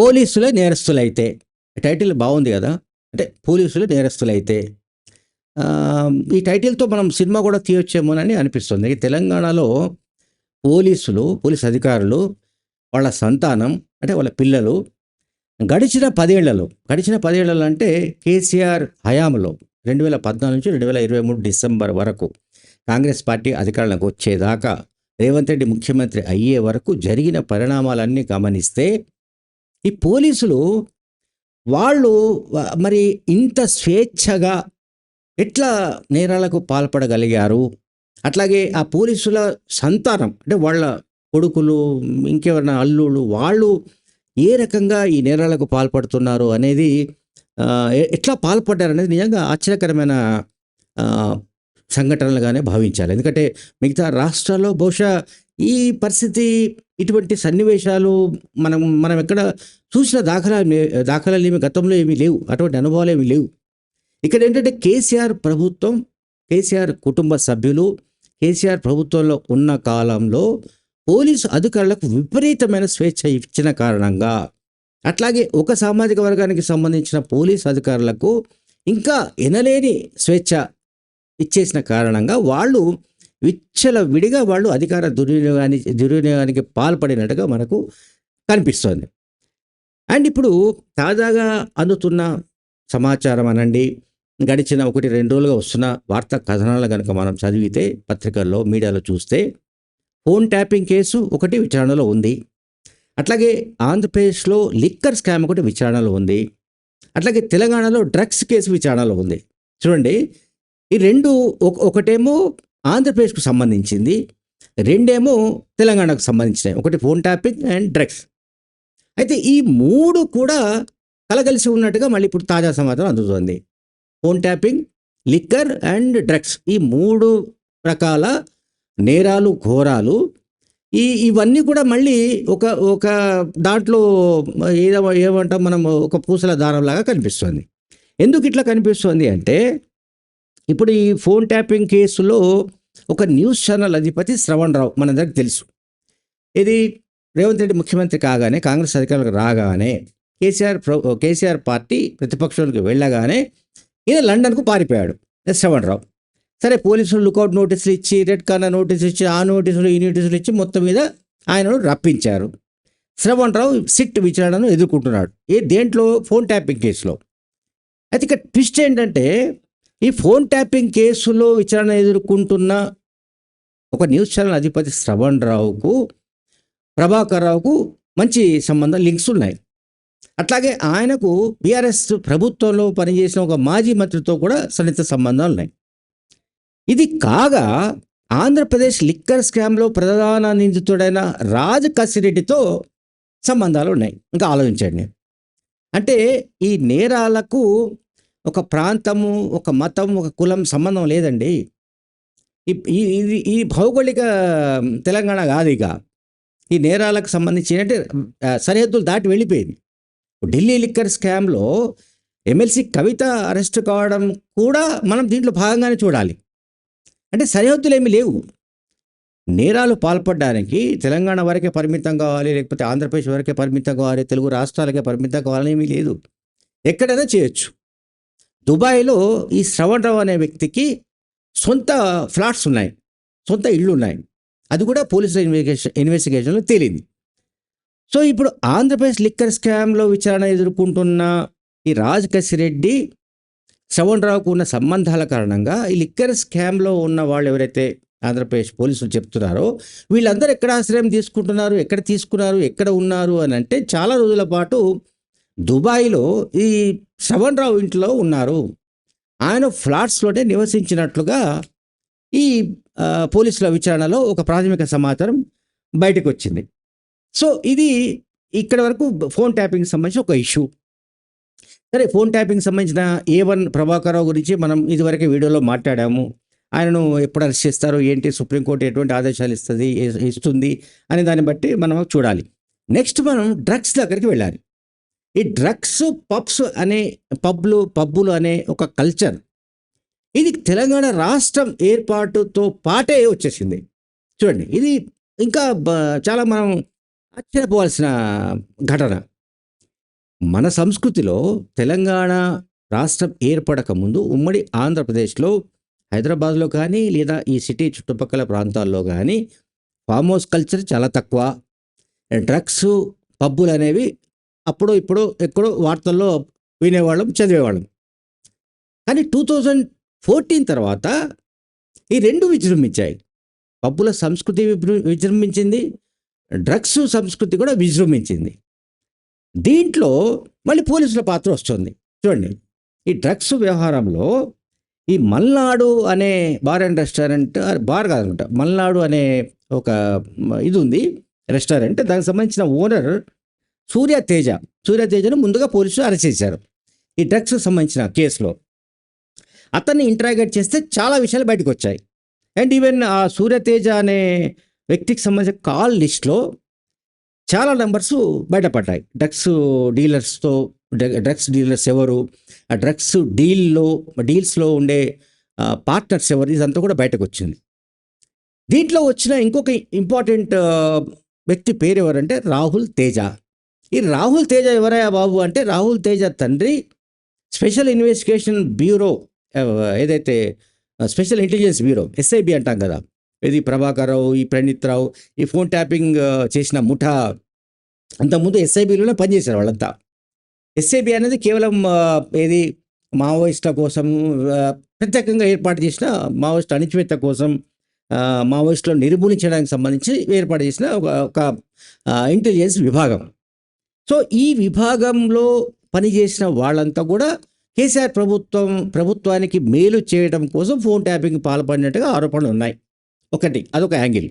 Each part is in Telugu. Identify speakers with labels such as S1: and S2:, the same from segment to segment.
S1: పోలీసులే నేరస్తులైతే. టైటిల్ బాగుంది కదా? అంటే పోలీసుల నేరస్తులైతే. ఈ టైటిల్తో మనం సినిమా కూడా తీయొచ్చేమోనని అనిపిస్తుంది. తెలంగాణలో పోలీసులు పోలీస్ అధికారులు వాళ్ళ సంతానం అంటే వాళ్ళ పిల్లలు గడిచిన పదేళ్ళలో గడిచిన పదేళ్ళలో అంటే కేసీఆర్ హయాంలో రెండు వేల పద్నాలుగు నుంచి రెండు వేల ఇరవై మూడు డిసెంబర్ వరకు కాంగ్రెస్ పార్టీ అధికారంలోకి వచ్చేదాకా రేవంత్ రెడ్డి ముఖ్యమంత్రి అయ్యే వరకు జరిగిన పరిణామాలన్నీ గమనిస్తే ఈ పోలీసులు వాళ్ళు మరి ఇంత స్వేచ్ఛగా ఎట్లా నేరాలకు పాల్పడగలిగారు? అట్లాగే ఆ పోలీసుల సంతానం అంటే వాళ్ళ కొడుకులు ఇంకెవరైనా అల్లుళ్ళు వాళ్ళు ఏ రకంగా ఈ నేరాలకు పాల్పడుతున్నారు అనేది ఎట్లా పాల్పడ్డారు అనేది నిజంగా ఆశ్చర్యకరమైన సంఘటనలుగానే భావించాలి. ఎందుకంటే మిగతా రాష్ట్రాల్లో బహుశా ఈ పరిస్థితి ఇటువంటి సన్నివేశాలు మనం మనం ఎక్కడ చూసిన దాఖలా దాఖలాలు ఏమి గతంలో ఏమీ లేవు. అటువంటి అనుభవాలు ఏమీ లేవు. ఇక్కడ ఏంటంటే కేసీఆర్ ప్రభుత్వం కేసీఆర్ కుటుంబ సభ్యులు కేసీఆర్ ప్రభుత్వంలో ఉన్న కాలంలో పోలీసు అధికారులకు విపరీతమైన స్వేచ్ఛ ఇచ్చిన కారణంగా అట్లాగే ఒక సామాజిక వర్గానికి సంబంధించిన పోలీసు అధికారులకు ఇంకా ఎనలేని స్వేచ్ఛ ఇచ్చేసిన కారణంగా వాళ్ళు విచ్చల విడిగా వాళ్ళు అధికార దుర్వినియోగానికి దుర్వినియోగానికి పాల్పడినట్టుగా మనకు కనిపిస్తోంది. అండ్ ఇప్పుడు తాజాగా అందుతున్న సమాచారం అనండి గడిచిన ఒకటి రెండు రోజులుగా వస్తున్న వార్తా కథనాలు కనుక మనం చదివితే పత్రికల్లో మీడియాలో చూస్తే ఫోన్ ట్యాపింగ్ కేసు ఒకటి విచారణలో ఉంది. అట్లాగే ఆంధ్రప్రదేశ్లో లిక్కర్ స్కామ్ ఒకటి విచారణలో ఉంది. అట్లాగే తెలంగాణలో డ్రగ్స్ కేసు విచారణలో ఉంది. చూడండి ఈ రెండు ఒక- ఒకటేమో ఆంధ్రప్రదేశ్కు సంబంధించింది. రెండేమో తెలంగాణకు సంబంధించినవి. ఒకటి ఫోన్ ట్యాపింగ్ అండ్ డ్రగ్స్. అయితే ఈ మూడు కూడా కలగలిసి ఉన్నట్టుగా మళ్ళీ ఇప్పుడు తాజా సమాచారం అందుతోంది. Phone tapping liquor and drugs. ఈ మూడు రకాల నేరాలు ఘోరాలు. ఈ ఇవన్నీ కూడా మళ్ళీ ఒక ఒక దాంట్లో ఏదో ఏమంటాం మనం ఒక పూసల దారంలాగా కనిపిస్తుంది. ఎందుకు ఇట్లా కనిపిస్తుంది అంటే ఇప్పుడు ఈ ఫోన్ ట్యాపింగ్ కేసులో ఒక న్యూస్ ఛానల్ అధిపతి శ్రవణ్ రావు మనందరికి తెలుసు. ఇది రేవంత్ రెడ్డి ముఖ్యమంత్రి కాగానే కాంగ్రెస్ అధికారులకు రాగానే కేసీఆర్ ప్ర- కేసీఆర్ పార్టీ ప్రతిపక్షంలోకి వెళ్ళగానే ఈయన లండన్కు పారిపోయాడు శ్రవణ్ రావు. సరే పోలీసులు లుకౌట్ నోటీసులు ఇచ్చి రెడ్ కార్నర్ నోటీసులు ఇచ్చి ఆ నోటీసులు ఈ నోటీసులు ఇచ్చి మొత్తం మీద ఆయనను రప్పించారు. శ్రవణ్ రావు సిట్ విచారణను ఎదుర్కొంటున్నాడు. ఏ దేంట్లో? ఫోన్ ట్యాపింగ్ కేసులో. అయితే ఇక ట్విస్ట్ ఏంటంటే ఈ ఫోన్ ట్యాపింగ్ కేసులో విచారణ ఎదుర్కొంటున్న ఒక న్యూస్ ఛానల్ అధిపతి శ్రవణ్ రావుకు ప్రభాకర్ రావుకు మంచి సంబంధం లింక్స్ ఉన్నాయి. అట్లాగే ఆయనకు బీఆర్ఎస్ ప్రభుత్వంలో పనిచేసిన ఒక మాజీ మంత్రితో కూడా సన్నిహిత సంబంధాలు ఉన్నాయి. ఇది కాగా ఆంధ్రప్రదేశ్ లిక్కర్ స్కామ్లో ప్రధాన నిందితుడైన రాజ్ కసిరెడ్డితో సంబంధాలు ఉన్నాయి. ఇంకా ఆలోచించండి. అంటే ఈ నేరాలకు ఒక ప్రాంతము ఒక మతం ఒక కులం సంబంధం లేదండి. ఈ- ఇది ఈ భౌగోళిక తెలంగాణ కాదు ఇక. ఈ నేరాలకు సంబంధించి అంటే సరిహద్దులు దాటి వెళ్ళిపోయింది. ఢిల్లీ లిక్కర్ స్కామ్లో ఎమ్మెల్సీ కవిత అరెస్ట్ కావడం కూడా మనం దీంట్లో భాగంగానే చూడాలి. అంటే సరిహద్దులు ఏమీ లేవు. నేరాలు పాల్పడడానికి తెలంగాణ వరకే పరిమితం కావాలి లేకపోతే ఆంధ్రప్రదేశ్ వరకే పరిమితం కావాలి తెలుగు రాష్ట్రాలకే పరిమితం కావాలని ఏమీ లేదు. ఎక్కడైనా చేయొచ్చు. దుబాయ్లో ఈ శ్రవణ్ రావు అనే వ్యక్తికి సొంత ఫ్లాట్స్ ఉన్నాయి సొంత ఇళ్ళు ఉన్నాయి. అది కూడా పోలీసుల ఇన్వెస్టిగేషన్ ఇన్వెస్టిగేషన్లో తేలింది. సో ఇప్పుడు ఆంధ్రప్రదేశ్ లిక్కర్ స్కామ్లో విచారణ ఎదుర్కొంటున్న ఈ రాజ్ కసిరెడ్డి శ్రవణ్ రావుకు ఉన్న సంబంధాల కారణంగా ఈ లిక్కర్ స్కామ్లో ఉన్న వాళ్ళు ఎవరైతే ఆంధ్రప్రదేశ్ పోలీసులు చెప్తున్నారో వీళ్ళందరూ ఎక్కడ ఆశ్రయం తీసుకుంటున్నారు ఎక్కడ తీసుకున్నారు ఎక్కడ ఉన్నారు అని అంటే చాలా రోజుల పాటు దుబాయ్లో ఈ శ్రవణ్ రావు ఇంట్లో ఉన్నారు. ఆయన ఫ్లాట్స్లోనే నివసించినట్లుగా ఈ పోలీసుల విచారణలో ఒక ప్రాథమిక సమాచారం బయటకు వచ్చింది సో ఇది ఇక్కడ వరకు ఫోన్ ట్యాపింగ్ సంబంధించిన ఒక ఇష్యూ. సరే ఫోన్ ట్యాపింగ్ సంబంధించిన ఏ వన్ ప్రభాకర్ రావు గురించి మనం ఇదివరకే వీడియోలో మాట్లాడాము. ఆయనను ఎప్పుడు అరెస్ట్ చేస్తారు? ఏంటి? సుప్రీంకోర్టు ఎటువంటి ఆదేశాలు ఇస్తుంది? ఇస్తుంది? అనే దాన్ని బట్టి మనం చూడాలి. నెక్స్ట్ మనం డ్రగ్స్ దగ్గరికి వెళ్ళాలి. ఈ డ్రగ్స్ పబ్స్ అనే పబ్లు పబ్బులు అనే ఒక కల్చర్ ఇది తెలంగాణ రాష్ట్రం ఏర్పాటుతో పాటే వచ్చేసింది. చూడండి ఇది ఇంకా బ- చాలా మనం ఆశ్చర్యపోవాల్సిన ఘటన. మన సంస్కృతిలో తెలంగాణ రాష్ట్రం ఏర్పడక ముందు ఉమ్మడి ఆంధ్రప్రదేశ్లో హైదరాబాద్లో కానీ లేదా ఈ సిటీ చుట్టుపక్కల ప్రాంతాల్లో కానీ ఫామ్ హౌస్ కల్చర్ చాలా తక్కువ. డ్రగ్స్ పబ్బులు అనేవి అప్పుడు ఇప్పుడు ఎక్కడో వార్తల్లో వినేవాళ్ళం చదివేవాళ్ళం. కానీ టూ థౌజండ్ ఫోర్టీన్ తర్వాత ఈ రెండు విజృంభించాయి. పబ్బుల సంస్కృతి విజృంభించింది డ్రగ్స్ సంస్కృతి కూడా విజృంభించింది. దీంట్లో మళ్ళీ పోలీసుల పాత్ర వస్తుంది. చూడండి ఈ డ్రగ్స్ వ్యవహారంలో ఈ మల్నాడు అనే బార్ అండ్ రెస్టారెంట్ బార్ కాదనమాట మల్నాడు అనే ఒక ఇది ఉంది రెస్టారెంట్ దానికి సంబంధించిన ఓనర్ సూర్య తేజ. సూర్య తేజను ముందుగా పోలీసులు అరెస్ట్ చేశారు. ఈ డ్రగ్స్ సంబంధించిన కేసులో. అతన్ని ఇంటరాగేట్ చేస్తే చాలా విషయాలు బయటకు వచ్చాయి అండ్ ఈవెన్ ఆ సూర్యతేజ అనే వ్యక్తికి సంబంధించిన కాల్ లిస్ట్లో చాలా నెంబర్స్ బయటపడ్డాయి. డ్రగ్స్ డీలర్స్తో డ్రగ్స్ డీలర్స్ ఎవరు ఆ డ్రగ్స్ డీల్లో డీల్స్లో ఉండే పార్ట్నర్స్ ఎవరు ఇదంతా కూడా బయటకు వచ్చింది దీంట్లో వచ్చిన ఇంకొక ఇంపార్టెంట్ వ్యక్తి పేరు ఎవరంటే రాహుల్ తేజ. ఈ రాహుల్ తేజ ఎవరయ్యా బాబు అంటే రాహుల్ తేజ తండ్రి స్పెషల్ ఇన్వెస్టిగేషన్ బ్యూరో ఏదైతే స్పెషల్ ఇంటెలిజెన్స్ బ్యూరో ఎస్ఐబి అంటాం కదా. ఇది ప్రభాకర్ రావు ఈ ప్రణీత్ రావు ఈ ఫోన్ ట్యాపింగ్ చేసిన ముఠా అంతకుముందు ఎస్ఐబిలోనే పనిచేశారు వాళ్ళంతా. ఎస్ఐబి అనేది కేవలం ఏది మావోయిస్టుల కోసం ప్రత్యేకంగా ఏర్పాటు చేసిన మావోయిస్ట్ అణిచివేత కోసం మావోయిస్టులను నిర్మూలించడానికి సంబంధించి ఏర్పాటు చేసిన ఒక ఒక ఇంటెలిజెన్స్ విభాగం. సో ఈ విభాగంలో పనిచేసిన వాళ్ళంతా కూడా కేసీఆర్ ప్రభుత్వం ప్రభుత్వానికి మేలు చేయడం కోసం ఫోన్ ట్యాపింగ్ పాల్పడినట్టుగా ఆరోపణలు ఉన్నాయి. ఒకటి అదొక యాంగిల్.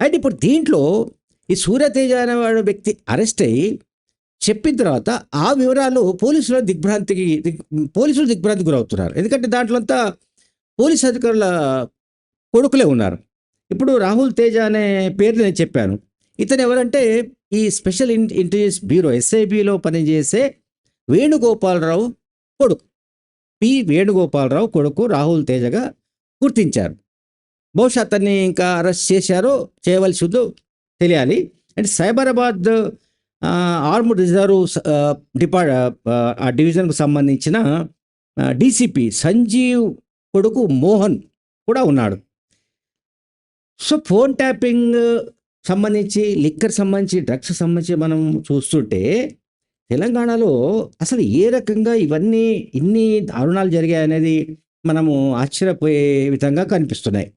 S1: అండ్ ఇప్పుడు దీంట్లో ఈ సూర్యతేజ అనేవాడు వ్యక్తి అరెస్ట్ అయ్యి చెప్పిన తర్వాత ఆ వివరాలు పోలీసుల దిగ్భ్రాంతికి పోలీసులు దిగ్భ్రాంతికి గురవుతున్నారు. ఎందుకంటే దాంట్లో అంతా పోలీస్ అధికారుల కొడుకులే ఉన్నారు. ఇప్పుడు రాహుల్ తేజ అనే పేరు నేను చెప్పాను. ఇతను ఎవరంటే ఈ స్పెషల్ ఇన్ ఇంటెలిజెన్స్ బ్యూరో ఎస్ఐబిలో పనిచేసే వేణుగోపాలరావు కొడుకు. పి. వేణుగోపాలరావు కొడుకు రాహుల్ తేజగా గుర్తించారు. బహుశా అతన్ని ఇంకా అరెస్ట్ చేశారో చేయవలసి ఉందో తెలియాలి. And Cyberabad arm reserve depart ఆ డివిజన్కు సంబంధించిన డీసీపీ సంజీవ్ కొడుకు మోహన్ కూడా ఉన్నాడు. సో ఫోన్ ట్యాపింగ్ సంబంధించి లిక్కర్ సంబంధించి డ్రగ్స్ సంబంధించి మనం చూస్తుంటే తెలంగాణలో అసలు ఏ రకంగా ఇవన్నీ ఇన్ని దారుణాలు జరిగాయి అనేది మనము ఆశ్చర్యపోయే విధంగా కనిపిస్తున్నాయి.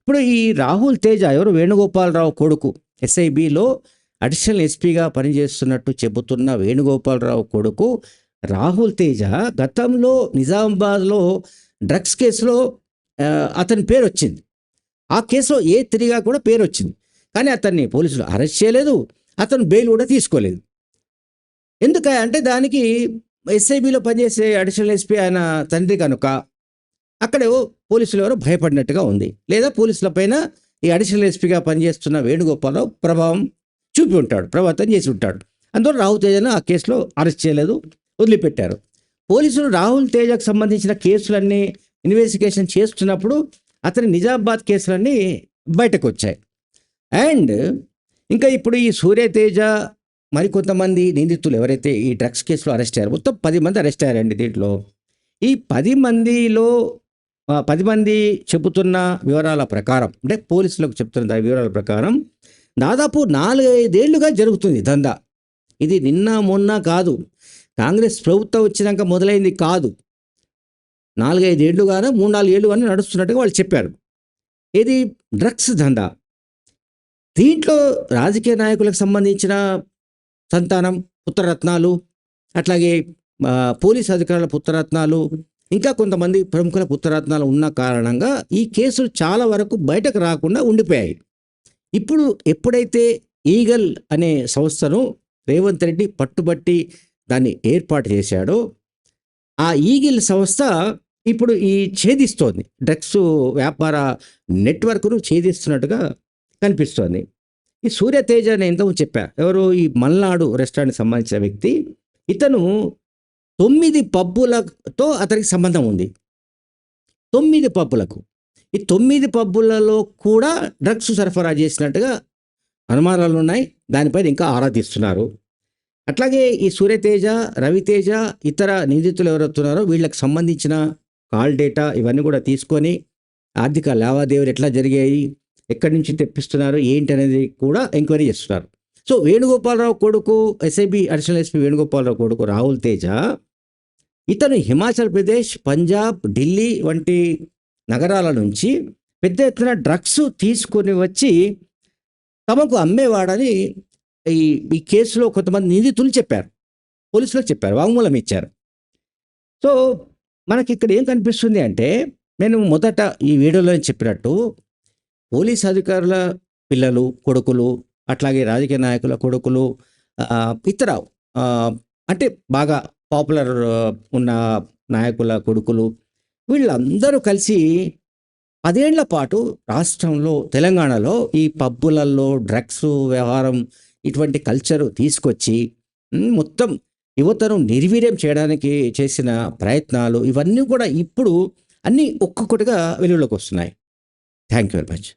S1: ఇప్పుడు ఈ రాహుల్ తేజ ఎవరు? వేణుగోపాలరావు కొడుకు. ఎస్ఐబిలో అడిషనల్ ఎస్పీగా పనిచేస్తున్నట్టు చెబుతున్న వేణుగోపాలరావు కొడుకు రాహుల్ తేజ గతంలో నిజామాబాద్లో డ్రగ్స్ కేసులో అతని పేరు వచ్చింది ఆ కేసులో ఏ తిరిగా కూడా పేరు వచ్చింది కానీ అతన్ని పోలీసులు అరెస్ట్ చేయలేదు అతను బెయిల్ కూడా తీసుకోలేదు. ఎందుక అంటే దానికి ఎస్ఐబిలో పనిచేసే అడిషనల్ ఎస్పీ ఆయన తండ్రి కనుక అక్కడ పోలీసులు ఎవరో భయపడినట్టుగా ఉంది. లేదా పోలీసుల పైన ఈ అడిషనల్ ఎస్పీగా పనిచేస్తున్న వేణుగోపాలరావు ప్రభావం చూపి ఉంటాడు ప్రభావితం చేసి ఉంటాడు. అందువల్ల రాహుల్ తేజను ఆ కేసులో అరెస్ట్ చేయలేదు వదిలిపెట్టారు. పోలీసులు రాహుల్ తేజకు సంబంధించిన కేసులన్నీ ఇన్వెస్టిగేషన్ చేస్తున్నప్పుడు అతని నిజామాబాద్ కేసులన్నీ బయటకు వచ్చాయి. అండ్ ఇంకా ఇప్పుడు ఈ సూర్యతేజ మరికొంతమంది నిందితులు ఎవరైతే ఈ డ్రగ్స్ కేసులో అరెస్ట్ అయ్యారు మొత్తం పది మంది అరెస్ట్ అయ్యారండి దీంట్లో. ఈ పది మందిలో పది మంది చెబుతున్న వివరాల ప్రకారం అంటే పోలీసులకు చెప్తున్న వివరాల ప్రకారం దాదాపు నాలుగైదేళ్ళుగా జరుగుతుంది దందా. ఇది నిన్న మొన్న కాదు. కాంగ్రెస్ ప్రభుత్వం వచ్చినాక మొదలైంది కాదు. నాలుగైదేళ్ళుగానో మూడు నాలుగు ఏళ్ళుగానే నడుస్తున్నట్టుగా వాళ్ళు చెప్పారు. ఇది డ్రగ్స్ దందా. దీంట్లో రాజకీయ నాయకులకు సంబంధించిన సంతానం పుత్రరత్నాలు అట్లాగే పోలీస్ అధికారుల పుత్రరత్నాలు ఇంకా కొంతమంది ప్రముఖుల పుత్రరత్నాలు ఉన్న కారణంగా ఈ కేసులు చాలా వరకు బయటకు రాకుండా ఉండిపోయాయి. ఇప్పుడు ఎప్పుడైతే ఈగల్ అనే సంస్థను రేవంత్ రెడ్డి పట్టుబట్టి దాన్ని ఏర్పాటు చేశాడో ఆ ఈగిల్ సంస్థ ఇప్పుడు ఈ ఛేదిస్తోంది. డ్రగ్స్ వ్యాపార నెట్వర్క్ను ఛేదిస్తున్నట్టుగా కనిపిస్తోంది. ఈ సూర్యతేజ నేను ఇంతకు చెప్పా. ఎవరు? ఈ మల్నాడు రెస్టారెంట్కి సంబంధించిన వ్యక్తి. ఇతను తొమ్మిది పబ్బులతో అతనికి సంబంధం ఉంది. తొమ్మిది పబ్బులకు. ఈ తొమ్మిది పబ్బులలో కూడా డ్రగ్స్ సరఫరా చేసినట్టుగా అనుమానాలు ఉన్నాయి. దానిపైన ఇంకా ఆరా తీస్తున్నారు అట్లాగే ఈ సూర్యతేజ రవితేజ ఇతర నిందితులు ఎవరవుతున్నారో వీళ్ళకి సంబంధించిన కాల్ డేటా ఇవన్నీ కూడా తీసుకొని ఆర్థిక లావాదేవీలు ఎట్లా జరిగాయి? ఎక్కడి నుంచి తెప్పిస్తున్నారు ఏంటి అనేది కూడా ఎంక్వైరీ చేస్తున్నారు. సో వేణుగోపాలరావు కొడుకు ఎస్ఐబి అడిషనల్ ఎస్పీ వేణుగోపాలరావు కొడుకు రాహుల్ తేజ ఇతను హిమాచల్ ప్రదేశ్ పంజాబ్ ఢిల్లీ వంటి నగరాల నుంచి పెద్ద ఎత్తున డ్రగ్స్ తీసుకొని వచ్చి తమకు అమ్మేవాడని ఈ ఈ కేసులో కొంతమంది నిందితులు చెప్పారు. పోలీసులకు చెప్పారు వాంగ్మూలం ఇచ్చారు. సో మనకి ఇక్కడ ఏం కనిపిస్తుంది అంటే నేను మొదట ఈ వీడియోలో చెప్పినట్టు పోలీస్ అధికారుల పిల్లలు కొడుకులు అట్లాగే రాజకీయ నాయకుల కొడుకులు ఇతర అంటే బాగా పాపులర్ ఉన్న నాయకుల కొడుకులు వీళ్ళందరూ కలిసి పదేళ్ళ పాటు రాష్ట్రంలో తెలంగాణలో ఈ పబ్బులలో డ్రగ్స్ వ్యవహారం ఇటువంటి కల్చరు తీసుకొచ్చి మొత్తం యువతను నిర్వీర్యం చేయడానికి చేసిన ప్రయత్నాలు ఇవన్నీ కూడా ఇప్పుడు అన్నీ ఒక్కొక్కటిగా వెలుగులోకి వస్తున్నాయి. Thank you very much